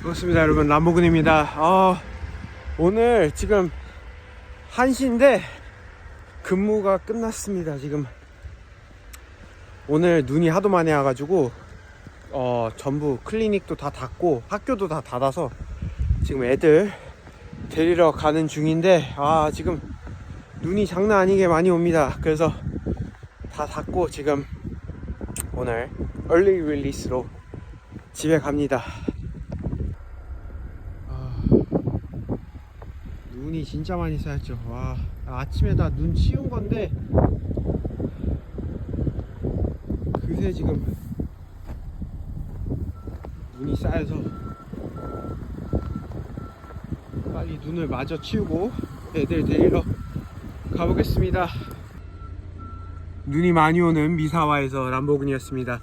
반갑습니다 여러분. 람보근입니다. 어, 오늘 지금 1시인데 근무가 끝났습니다 지금. 오늘 눈이 하도 많이 와가지고 어, 전부 클리닉도 다 닫고 학교도 다 닫아서 지금 애들 데리러 가는 중인데 아 지금 눈이 장난 아니게 많이 옵니다. 그래서 다 닫고 지금 오늘 얼리 릴리스로 집에 갑니다 눈이 진짜 많이 쌓였죠. 와, 아침에 다 눈 치운 건데 그새 지금 눈이 쌓여서 빨리 눈을 마저 치우고 애들 데리러 가보겠습니다. 눈이 많이 오는 미사와에서 람보근이었습니다.